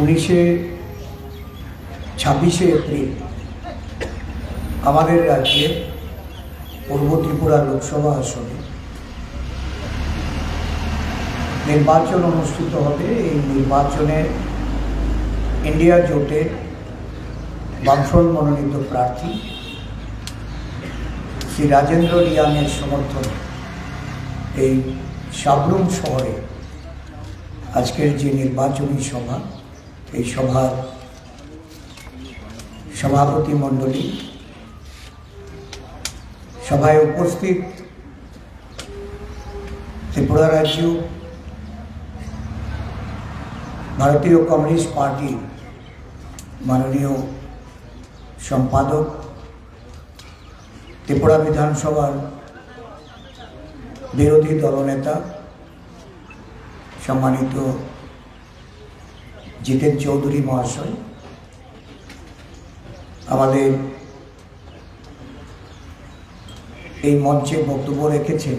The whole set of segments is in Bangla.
উনিশে ছাব্বিশে এপ্রিল আমাদের রাজ্যে পূর্ব ত্রিপুরা লোকসভা আসনে নির্বাচন অনুষ্ঠিত হবে। এই নির্বাচনে ইন্ডিয়া জোটের বামফ্রন্ট মনোনীত প্রার্থী শ্রী রাজেন্দ্র রিয়াংয়ের সমর্থন এই সাবরুম শহরে আজকের যে নির্বাচনী সভা এই সভার সভাপতি মণ্ডলী সভায় উপস্থিত ত্রিপুরা রাজ্য ভারতীয় কমিউনিস্ট পার্টি মাননীয় সম্পাদক ত্রিপুরা বিধানসভার বিরোধী দলনেতা সম্মানিত জিতেন চৌধুরী মহাশয়। আমাদের এই মঞ্চে বক্তব্য রেখেছেন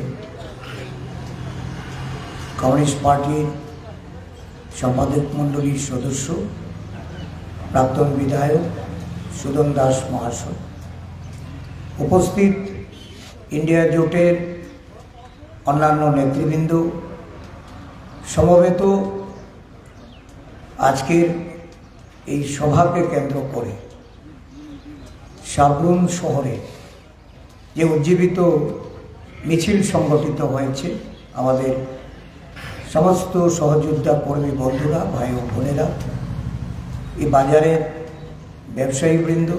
কমিউনিস্ট পার্টির সম্পাদক মণ্ডলীর সদস্য, প্রাক্তন বিধায়ক সুদন দাস মহাশয়। উপস্থিত ইন্ডিয়া জোটের অন্যান্য নেতৃবৃন্দ, সমবেত আজকের এই সভাকে কেন্দ্র করে সাবরুম শহরে যে উজ্জীবিত মিছিল সংগঠিত হয়েছে, আমাদের সমস্ত সহযোদ্ধা কর্মী বন্ধুরা, ভাই ও বোনেরা এই বাজারের ব্যবসায়ীবৃন্দ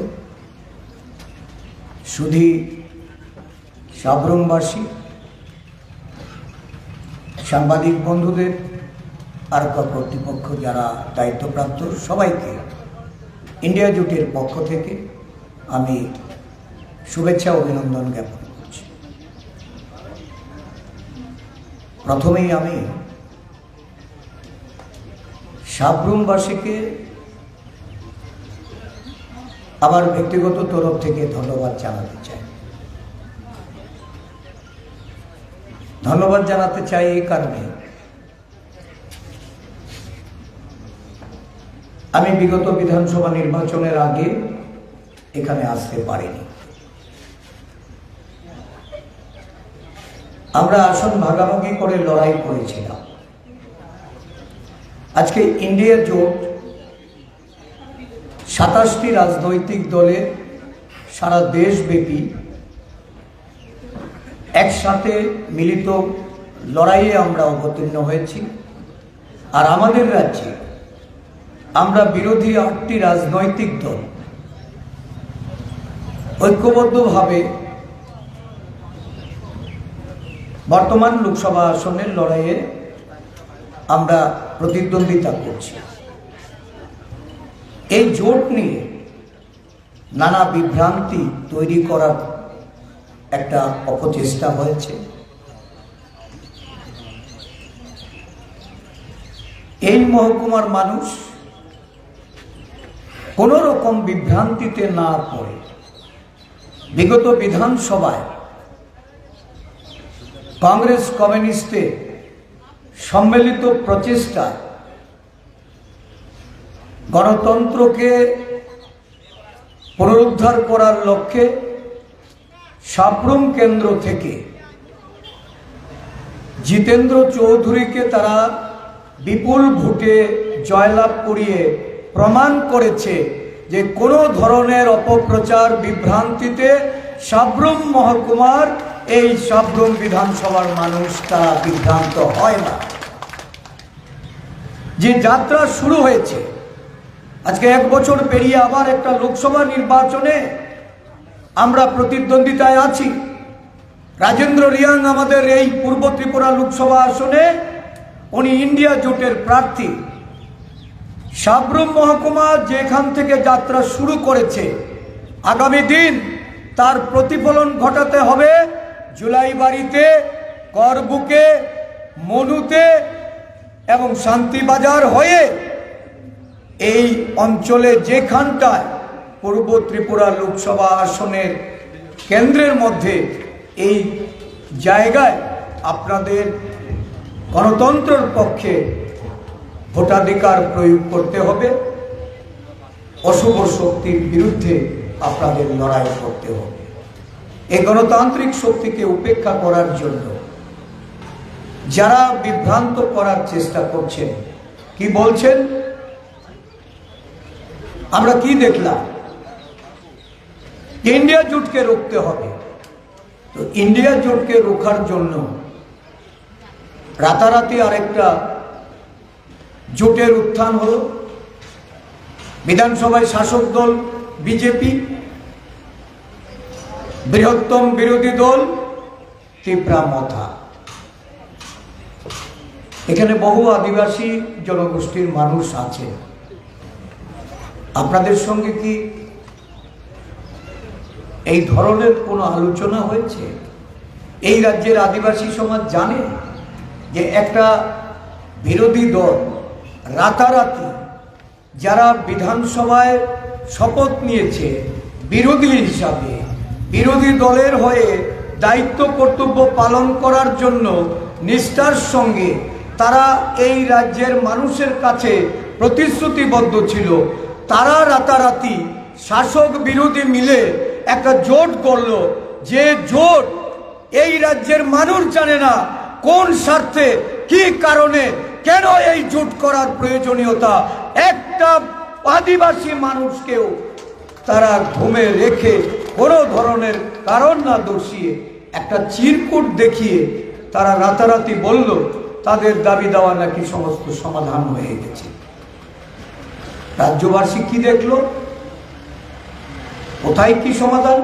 শুধু সাবরুমবাসী সাংবাদিক বন্ধুদের আর কর্তৃপক্ষ যারা দায়িত্বপ্রাপ্ত, সবাইকে ইন্ডিয়া জোটের পক্ষ থেকে আমি শুভেচ্ছা অভিনন্দন জ্ঞাপন করছি। প্রথমেই আমি সাবরুমবাসীকে আমার ব্যক্তিগত তরফ থেকে ধন্যবাদ জানাতে চাই। ধন্যবাদ জানাতে চাই এই কারণে আমি বিগত বিধানসভা নির্বাচনের আগে এখানে আসতে পারিনি। আমরা আসন ভাগাভাগি করে লড়াই করেছিলাম। আজকে ইন্ডিয়া জোট সাতাশটি রাজনৈতিক দলের সারা দেশব্যাপী একসাথে মিলিত লড়াইয়ে আমরা অবতীর্ণ হয়েছি। আর আমাদের রাজ্যে আমরা বিরোধী আটটি রাজনৈতিক দল। ঐক্যবদ্ধভাবে বর্তমান লোকসভা আসনের লড়াইয়ে আমরা প্রতিদ্বন্দ্বিতা করছি। এই জোট নিয়ে নানা বিভ্রান্তি তৈরি করার একটা অপচেষ্টা হয়েছে। এই মহকুমার মানুষ কোন রকম বিভ্রান্তিতে না পড়ে। বিগত বিধানসভায় কংগ্রেস কমিউনিস্টের সম্মিলিত প্রচেষ্টা গণতন্ত্রকে পুনরুদ্ধার করার লক্ষ্যে সাপ্রম কেন্দ্র থেকে জিতেন্দ্র চৌধুরীকে তারা বিপুল ভোটে জয়লাভ করিয়ে প্রমাণ করেছে যে কোনো ধরনের অপপ্রচার বিভ্রান্তিতে সাব্রম মহকুমার, এই সাব্রম বিধানসভার মানুষ তারা বিভ্রান্ত হয় না। যে যাত্রা শুরু হয়েছে, আজকে এক বছর পেরিয়ে আবার একটা লোকসভা নির্বাচনে আমরা প্রতিদ্বন্দ্বিতায় আছি। রাজেন্দ্র রিয়াং আমাদের এই পূর্ব ত্রিপুরা লোকসভা আসনে, উনি ইন্ডিয়া জোটের প্রার্থী। সাবরুম মহকুমা যেখান থেকে যাত্রা শুরু করেছে। আগামী দিন তার প্রতিফলন ঘটাতে হবে জুলাই বাড়িতে করবুকে মনুতে এবং শান্তিবাজার হয়ে এই অঞ্চলে যেখানটায় পূর্ব ত্রিপুরা লোকসভা আসনের কেন্দ্রের মধ্যে এই জায়গায় আপনাদের গণতন্ত্রের পক্ষে ভোটাধিকার প্রয়োগ করতে হবে। অশুভ শক্তির বিরুদ্ধে আপনাদের লড়াই করতে হবে। এই গণতান্ত্রিক শক্তিকে উপেক্ষা করার জন্য যারা বিভ্রান্ত করার চেষ্টা করছেন, কি বলছেন? আমরা কি দেখলাম? ইন্ডিয়া জোটকে রুখতে হবে। তো ইন্ডিয়া জোটকে রোখার জন্য রাতারাতি আরেকটা জোটের উত্থান হলো। বিধানসভায় শাসক দল, বিজেপি, বৃহত্তম বিরোধী দল ত্রিপুরা মথা এখানে বহু আদিবাসী জনগোষ্ঠীর মানুষ আছে। আপনাদের সঙ্গে কি এই ধরনের কোনো আলোচনা হয়েছে? এই রাজ্যের আদিবাসী সমাজ জানে যে একটা বিরোধী দল রাতারাতি যারা বিধানসভায় শপথ নিয়েছে বিরোধী হিসাবে, বিরোধী দলের হয়ে দায়িত্ব কর্তব্য পালন করার জন্য নিষ্ঠার সঙ্গে তারা এই রাজ্যের মানুষের কাছে প্রতিশ্রুতিবদ্ধ ছিল। তারা রাতারাতি শাসক বিরোধী মিলে একটা জোট করল যে জোট এই রাজ্যের মানুষ জানে না কোন স্বার্থে, কি কারণে কেন এই জোট করার প্রয়োজনীয়তা? একটা আদিবাসী মানুষকেও তারা ঘুমে রেখে কোনো ধরনের কারণ না দর্শিয়ে একটা চিরকুট দেখিয়ে তারা রাতারাতি বলল, তাদের দাবি দেওয়া নাকি সমস্ত সমাধান হয়ে গেছে? রাজ্যবাসী কি দেখল? কোথায় কি সমাধান?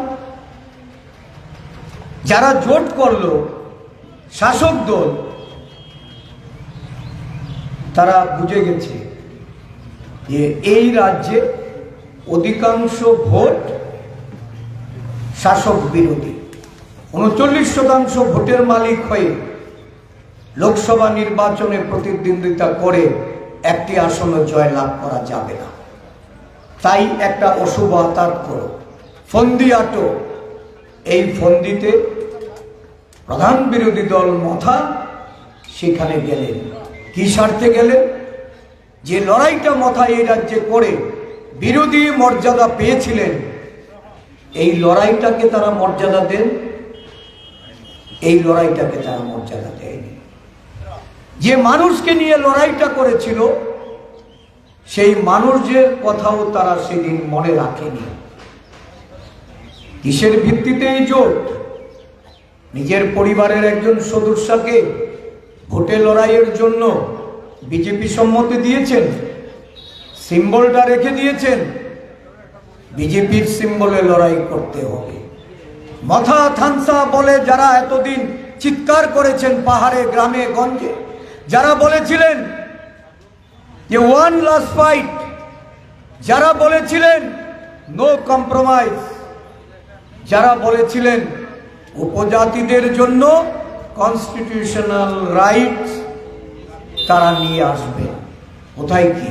যারা জোট করল, শাসক দল তারা বুঝে গেছে যে এই রাজ্যে অধিকাংশ ভোট শাসক বিরোধী। উনচল্লিশ শতাংশ ভোটের মালিক হয়ে লোকসভা নির্বাচনে প্রতিদ্বন্দ্বিতা করে একটি আসনে জয়লাভ করা যাবে না। তাই একটা অশুভ আতার করো। ফন্দি আটো। এই ফন্দিতে প্রধান বিরোধী দল মথা সেখানে গেলেন। কি স্বার্থে গেলেন যে লড়াইটা মাথায় এই রাজ্যে করে বিরোধী মর্যাদা পেয়েছিলেন, এই লড়াইটাকে তারা মর্যাদা দেন? এই লড়াইটাকে তারা মর্যাদা দেয়নি। যে মানুষকে নিয়ে লড়াইটা করেছিল, সেই মানুষের কথাও তারা সেদিন মনে রাখেনি। কিসের ভিত্তিতে এই জোট? নিজের পরিবারের একজন সদস্যকে ভোটে লড়াইয়ের জন্য বিজেপি সম্মতি দিয়েছেন, সিম্বলটা রেখে দিয়েছেন বিজেপির সিম্বলে লড়াই করতে হবে। মাথা থানসা বলে যারা এতদিন চিৎকার করেছেন পাহাড়ে, গ্রামে, গঞ্জে, যারা বলেছিলেন যে ওয়ান লাস্ট ফাইট যারা বলেছিলেন নো কম্প্রোমাইজ যারা বলেছিলেন উপজাতিদের জন্য কনস্টিটিউশনাল রাইটস তারা নিয়ে আসবে। কোথায় কি?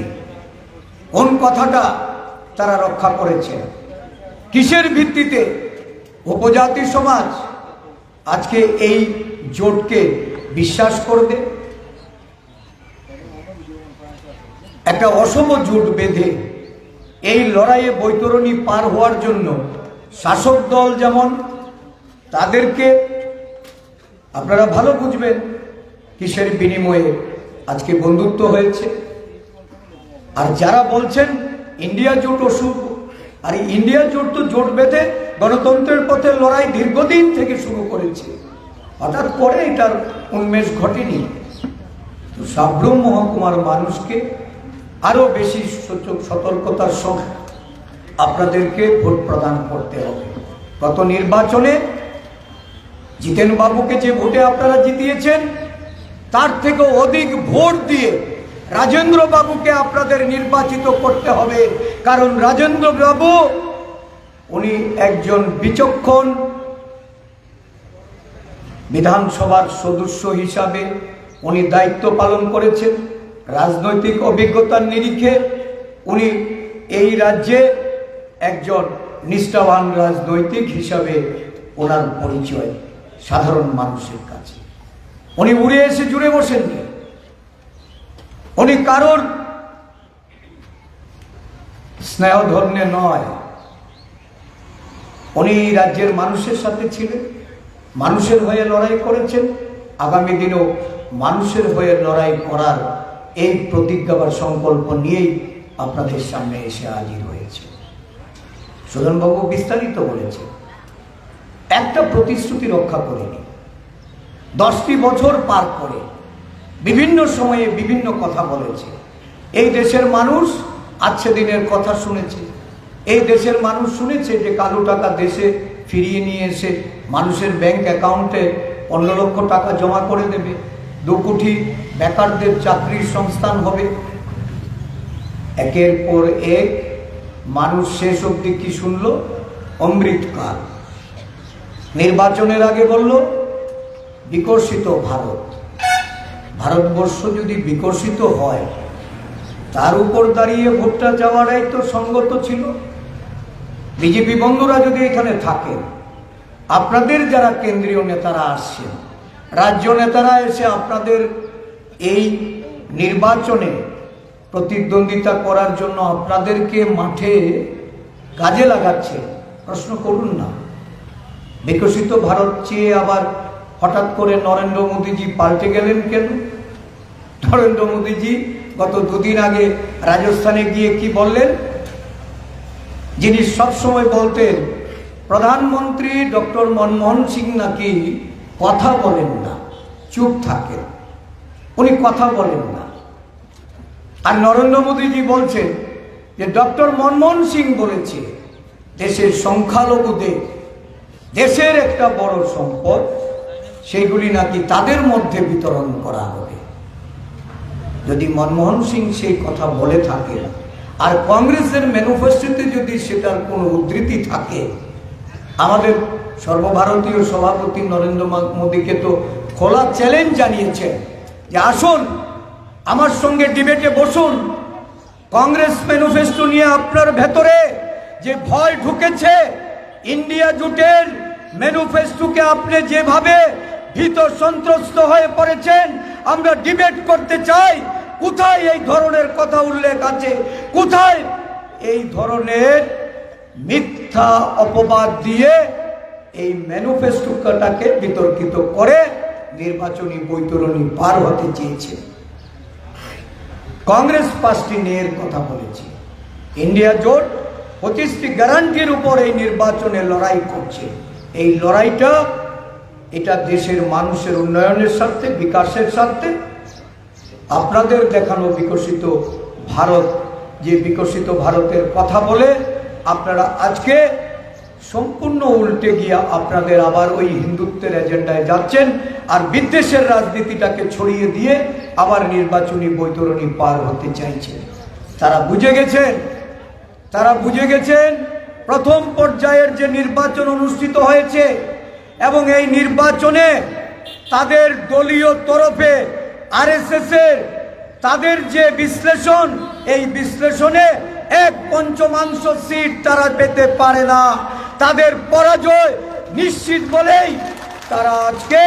কোন কথাটা তারা রক্ষা করেছেন কিসের ভিত্তিতে? উপজাতি সমাজ আজকে এই জোটকে বিশ্বাস করবে? একটা অসম জোট বেঁধে এই লড়াইয়ে বৈতরণী পার হওয়ার জন্য শাসক দল যেমন, তাদেরকে আপনারা ভালো বুঝবেন কিসের বিনিময়ে আজকে বন্ধুত্ব হয়েছে। আর যারা বলছেন ইন্ডিয়া জোট অশুভ আর ইন্ডিয়া জোট তো জোট বেঁধে গণতন্ত্রের পথে লড়াই দীর্ঘদিন থেকে শুরু করেছে। হঠাৎ করে এটার উন্মেষ ঘটেনি। তো সাব্রম মহকুমার মানুষকে আরও বেশি সতর্কতার সঙ্গে আপনাদেরকে ভোট প্রদান করতে হবে। গত নির্বাচনে জিতেন বাবুকে যে ভোটে আপনারা জিতিয়েছেন, তার থেকে অধিক ভোট দিয়ে রাজেন্দ্র বাবুকে আপনাদের নির্বাচিত করতে হবে। কারণ রাজেন্দ্র বাবু উনি একজন বিচক্ষণ বিধানসভার সদস্য হিসাবে উনি দায়িত্ব পালন করেছেন, রাজনৈতিক অভিজ্ঞতার নিরিখে উনি এই রাজ্যে একজন নিষ্ঠাবান রাজনৈতিক হিসাবে ওনার পরিচয়। সাধারণ মানুষের কাছে। উনি উড়ে এসে জুড়ে বসেননি। উনি কারোর স্নেহ ধন্যে নয়। উনি রাজ্যের মানুষের সাথে ছিলেন, মানুষের হয়ে লড়াই করেছেন। আগামী দিনেও মানুষের হয়ে লড়াই করার এই প্রতিজ্ঞা বা সংকল্প নিয়েই আপনাদের সামনে এসে হাজির হয়েছে। সুধনবাবু বিস্তারিত বলেছে একটা প্রতিশ্রুতি রক্ষা করেনি দশটি বছর পার করে বিভিন্ন সময়ে বিভিন্ন কথা বলেছে। এই দেশের মানুষ আজকে দিনের কথা শুনেছে। এই দেশের মানুষ শুনেছে যে কালো টাকা দেশে ফিরিয়ে নিয়ে এসে মানুষের ব্যাংক অ্যাকাউন্টে পনেরো লক্ষ টাকা জমা করে দেবে। দু কোটি বেকারদের চাকরির সংস্থান হবে। একের পর এক মানুষ শেষ অবধি কি শুনল? অমৃতকাল। নির্বাচনের আগে বলল, বিকশিত ভারত। ভারতবর্ষ যদি বিকশিত হয়, তার উপর দাঁড়িয়ে ভোটটা যাওয়াটাই তো সঙ্গত ছিল। বিজেপি বন্ধুরা যদি এখানে থাকেন, আপনাদের যারা কেন্দ্রীয় নেতারা আসছেন, রাজ্য নেতারা এসে আপনাদের এই নির্বাচনে প্রতিদ্বন্দ্বিতা করার জন্য আপনাদেরকে মাঠে কাজে লাগাচ্ছে, প্রশ্ন করুন না। বিকশিত ভারত চেয়ে আবার হঠাৎ করে নরেন্দ্র মোদীজি পাল্টে গেলেন কেন? নরেন্দ্র মোদীজি গত দুদিন আগে রাজস্থানে গিয়ে কি বললেন? যিনি সবসময় বলতেন, প্রধানমন্ত্রী ডক্টর মনমোহন সিং নাকি কথা বলেন না, চুপ থাকেন। উনি কথা বলেন না। আর নরেন্দ্র মোদীজি বলছেন যে, ডক্টর মনমোহন সিং বলেছে, দেশের সংখ্যালঘুদের দেশের একটা বড় সম্পদ, সেগুলি নাকি তাদের মধ্যে বিতরণ করা হবে। যদি মনমোহন সিং সেই কথা বলে থাকে, আর কংগ্রেসের ম্যানিফেস্টোতে যদি সেটার কোনো উদ্ধৃতি থাকে, আমাদের সর্বভারতীয় সভাপতি নরেন্দ্র মোদীকে তো খোলা চ্যালেঞ্জ জানিয়েছে যে আসুন, আমার সঙ্গে ডিবেটে বসুন। কংগ্রেস ম্যানিফেস্টো নিয়ে আপনার ভেতরে যে ভয় ঢুকেছে, ইন্ডিয়া জুটের ম্যানিফেস্টোকে আপনি যেভাবে ভীত সন্ত্রস্ত হয়ে পড়েছেন, আমরা ডিবেট করতে চাই, কোথায় এই ধরনের কথা উল্লেখ আছে? কোথায়? এই ধরনের মিথ্যা অপবাদ দিয়ে এই ম্যানিফেস্টোটাকে বিতর্কিত করে নির্বাচনী বৈতরণী পার হতে চেয়েছে। কংগ্রেস পাঁচটি ন্যায়ের কথা বলেছে। ইন্ডিয়া জোট পঁচিশটি গ্যারান্টির উপর এই নির্বাচনে লড়াই করছে। এই লড়াইটা এটা দেশের মানুষের উন্নয়নের স্বার্থে, বিকাশের স্বার্থে। আপনাদের দেখানো বিকশিত ভারত, যে বিকশিত ভারতের কথা বলে আপনারা আজকে সম্পূর্ণ উল্টে গিয়ে আপনাদের আবার ওই হিন্দুত্বের এজেন্ডায় যাচ্ছেন আর বিদ্বেষের রাজনীতিটাকে ছড়িয়ে দিয়ে আবার নির্বাচনী বৈতরণী পার হতে চাইছেন। তারা বুঝে গেছেন, তারা বুঝে গেছেন প্রথম পর্যায়ের যে নির্বাচন অনুষ্ঠিত হয়েছে এবং এই নির্বাচনে তাদের দলীয় তরফে আরএসএস এর তাদের যে বিশ্লেষণ, এই বিশ্লেষণে এক পঞ্চমাংশ সিট তারা পেতে পারে না। তাদের পরাজয় নিশ্চিত বলেই তারা আজকে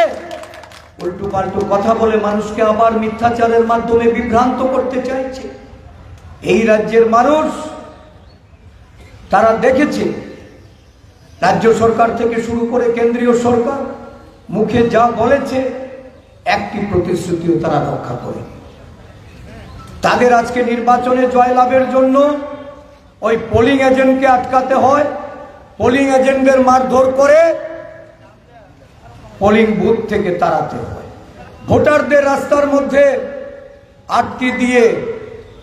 উল্টু পাল্টু কথা বলে মানুষকে আবার মিথ্যাচারের মাধ্যমে বিভ্রান্ত করতে চাইছে। এই রাজ্যের মানুষ তারা দেখেছে রাজ্য সরকার থেকে শুরু করে কেন্দ্রীয় সরকার মুখে যা বলেছে, একটি প্রতিশ্রুতিও তারা রক্ষা করে তাদের আজকে নির্বাচনে জয়লাভের জন্য ওই পোলিং এজেন্টকে আটকাতে হয় পোলিং এজেন্টদের মারধর করে পোলিং বুথ থেকে তাড়াতে হয়। ভোটারদের রাস্তার মধ্যে আটকে দিয়ে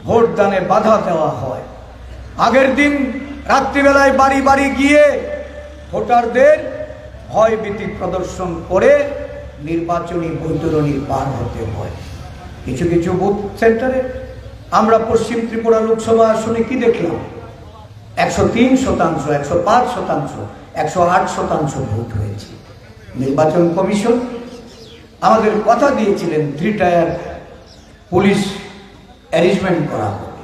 ভোটদানে বাধা দেওয়া হয়। আগের দিন রাত্রিবেলায় বাড়ি বাড়ি গিয়ে ভোটারদের ভয়ভীতি প্রদর্শন করে নির্বাচনী বৈতরণী পার হতে হয়। কিছু কিছু বুথ সেন্টারে আমরা পশ্চিম ত্রিপুরা লোকসভা আসনে কি দেখলাম? একশো তিন শতাংশ, একশো পাঁচ শতাংশ, একশো আট শতাংশ ভোট হয়েছে। নির্বাচন কমিশন আমাদের কথা দিয়েছিলেন থ্রি টায়ার পুলিশ অ্যারেঞ্জমেন্ট করা হবে।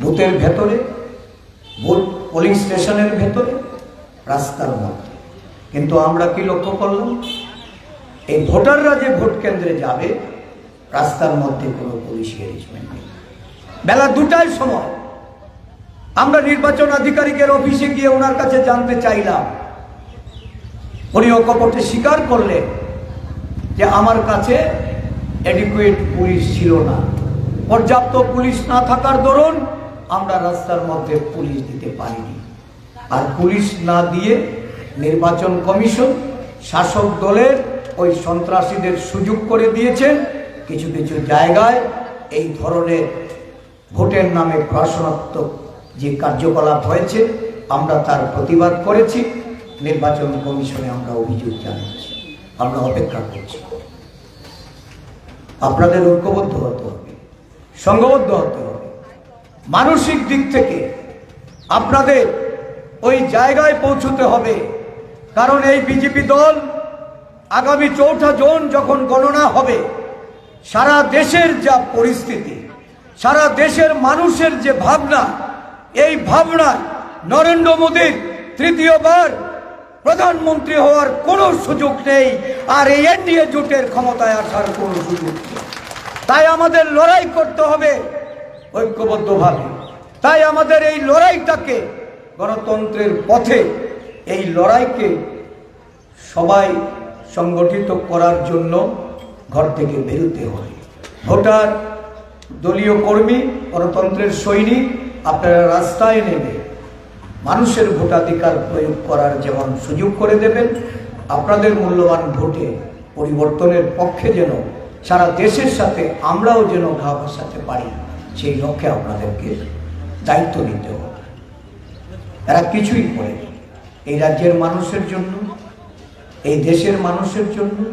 বুথের ভেতরে ভোট পোলিং স্টেশনের ভেতরে, রাস্তার মধ্যে। কিন্তু আমরা কি লক্ষ্য করলাম? এই ভোটাররা যে ভোট কেন্দ্রে যাবে, রাস্তার মধ্যে কোনো পুলিশ অ্যারেঞ্জমেন্ট নেই। বেলা দুটার সময়, আমরা নির্বাচন আধিকারিকের অফিসে গিয়ে ওনার কাছে জানতে চাইলাম। উনি অকপটে স্বীকার করলেন যে আমার কাছে অ্যাডিকুয়েট পুলিশ ছিল না। পর্যাপ্ত পুলিশ না থাকার দরুন আমরা রাস্তার মধ্যে পুলিশ দিতে পারিনি। আর পুলিশ না দিয়ে নির্বাচন কমিশন, শাসক দলের ওই সন্ত্রাসীদের সুযোগ করে দিয়েছেন কিছু কিছু জায়গায় এই ধরনের ভোটের নামে প্রশাসনাত্মক যে কার্যকলাপ হয়েছে, আমরা তার প্রতিবাদ করেছি। নির্বাচন কমিশনে আমরা অভিযোগ জানাচ্ছি, আমরা অপেক্ষা করছি। আপনাদের ঐক্যবদ্ধ হতে হবে সংঘবদ্ধ হতে হবে। মানসিক দিক থেকে আপনাদের ওই জায়গায় পৌঁছতে হবে। কারণ এই বিজেপি দল আগামী চৌঠা জুন যখন গণনা হবে, সারা দেশের যা পরিস্থিতি, সারা দেশের মানুষের যে ভাবনা, এই ভাবনায় নরেন্দ্র মোদীর তৃতীয়বার প্রধানমন্ত্রী হওয়ার কোনো সুযোগ নেই আর এই এনডিএ জোটের ক্ষমতায় আসার কোনো সুযোগ নেই। তাই আমাদের লড়াই করতে হবে। ঐক্যবদ্ধভাবে। তাই আমাদের এই লড়াইটাকে গণতন্ত্রের পথে, এই লড়াইকে সবাই সংগঠিত করার জন্য ঘর থেকে বেরোতে হয় ভোটার, দলীয় কর্মী, গণতন্ত্রের সৈনিক, আপনারা রাস্তায় নেমে মানুষের ভোটাধিকার প্রয়োগ করার যেমন সুযোগ করে দেবেন, আপনাদের মূল্যবান ভোটে পরিবর্তনের পক্ষে যেন সারা দেশের সাথে আমরাও যেন ঘা বসাতে পারি। সেই লক্ষ্যে আপনাদেরকে দায়িত্ব নিতে হবে। এরা কিছুই করে। এই রাজ্যের মানুষের জন্য, এই দেশের মানুষের জন্য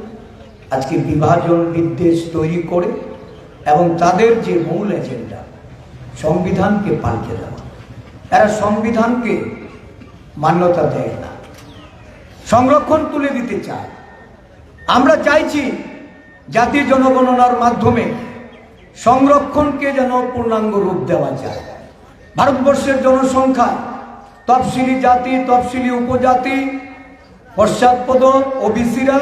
আজকে বিভাজন বিদ্বেষ তৈরি করে এবং তাদের যে মূল এজেন্ডা, সংবিধানকে পাল্টে দেওয়া। এরা সংবিধানকে মান্যতা দেয় না। সংরক্ষণ তুলে দিতে চায়। আমরা চাইছি জাতীয় জনগণনার মাধ্যমে সংরক্ষণকে যেন পূর্ণাঙ্গ রূপ দেওয়া যায়। ভারতবর্ষের জনসংখ্যা, তফসিলি জাতি, তফসিলি উপজাতি পশ্চাৎপদ ওবিসিরা,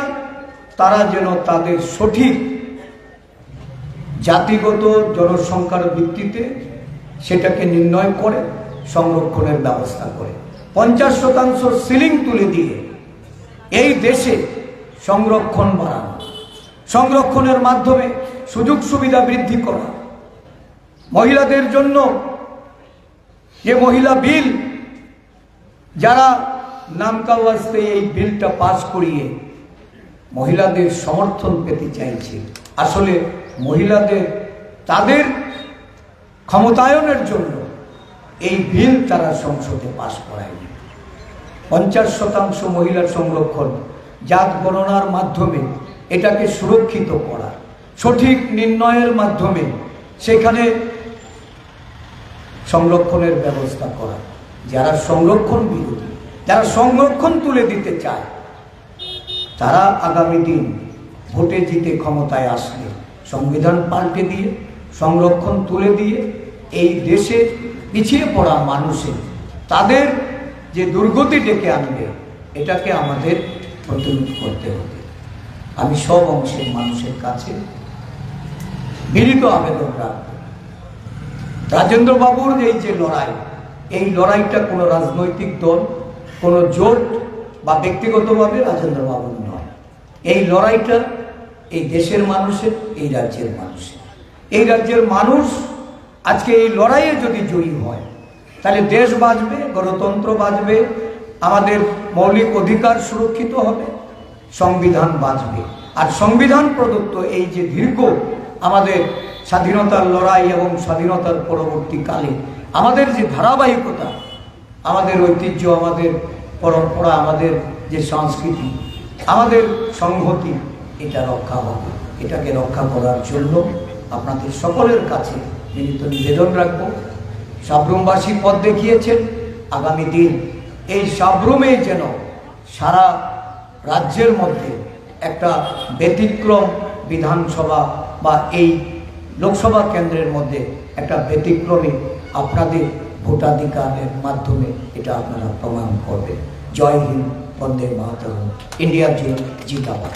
তারা যেন তাদের সঠিক জাতিগত জনসংখ্যার ভিত্তিতে সেটাকে নির্ণয় করে, সংরক্ষণের ব্যবস্থা করে। পঞ্চাশ শতাংশ সিলিং তুলে দিয়ে এই দেশে সংরক্ষণ বাড়ানো। সংরক্ষণের মাধ্যমে সুযোগ সুবিধা বৃদ্ধি করা। মহিলাদের জন্য যে মহিলা বিল, যারা নামকা ওয়াস্তে এই বিলটা পাস করিয়ে মহিলাদের সমর্থন পেতে চাইছে। আসলে মহিলাদের, তাদের ক্ষমতায়নের জন্য এই বিল তারা সংসদে পাশ করায়নি। পঞ্চাশ শতাংশ মহিলার সংরক্ষণ জাত গণনার মাধ্যমে এটাকে সুরক্ষিত করা। সঠিক নির্ণয়ের মাধ্যমে সেখানে সংরক্ষণের ব্যবস্থা করা। যারা সংরক্ষণ বিরোধী, যারা সংরক্ষণ তুলে দিতে চায়, তারা আগামী দিন ভোটে জিতে ক্ষমতায় আসলে সংবিধান পাল্টে দিয়ে, সংরক্ষণ তুলে দিয়ে এই দেশে পিছিয়ে পড়া মানুষের, তাদের যে দুর্গতি ডেকে আনবে, এটাকে আমাদের প্রতিরোধ করতে হবে। আমি সব অংশের মানুষের কাছে বিনীত আবেদন রাখব রাজেন্দ্র বাবুর এই যে লড়াই, এই লড়াইটা কোনো রাজনৈতিক দল, কোনো জোট বা ব্যক্তিগতভাবে রাজেন্দ্র বাবুর নয়। এই লড়াইটা এই দেশের মানুষের, এই রাজ্যের মানুষের। এই রাজ্যের মানুষ আজকে এই লড়াইয়ে যদি জয়ী হয়, তাহলে দেশ বাঁচবে, গণতন্ত্র বাঁচবে, আমাদের মৌলিক অধিকার সুরক্ষিত হবে, সংবিধান বাঁচবে। আর সংবিধান প্রদত্ত এই যে দীর্ঘ আমাদের স্বাধীনতার লড়াই এবং স্বাধীনতার পরবর্তীকালে আমাদের যে ধারাবাহিকতা, আমাদের ঐতিহ্য, আমাদের পরম্পরা, আমাদের যে সংস্কৃতি, আমাদের সংহতি, এটা রক্ষা হবে। এটাকে রক্ষা করার জন্য আপনাদের সকলের কাছে বিনীত নিবেদন রাখব। সাবরুমবাসী পথ দেখিয়েছেন, আগামী দিন এই সাবরুমে যেন সারা রাজ্যের মধ্যে একটা ব্যতিক্রম বিধানসভা বা এই লোকসভা কেন্দ্রের মধ্যে একটা ব্যতিক্রমী আপনাদের ভোটাধিকারের মাধ্যমে এটা আপনারা প্রমাণ করবেন। জয় হিন্দ, বন্দে মাতরম ইন্ডিয়া জিও জিন্দাবাদ।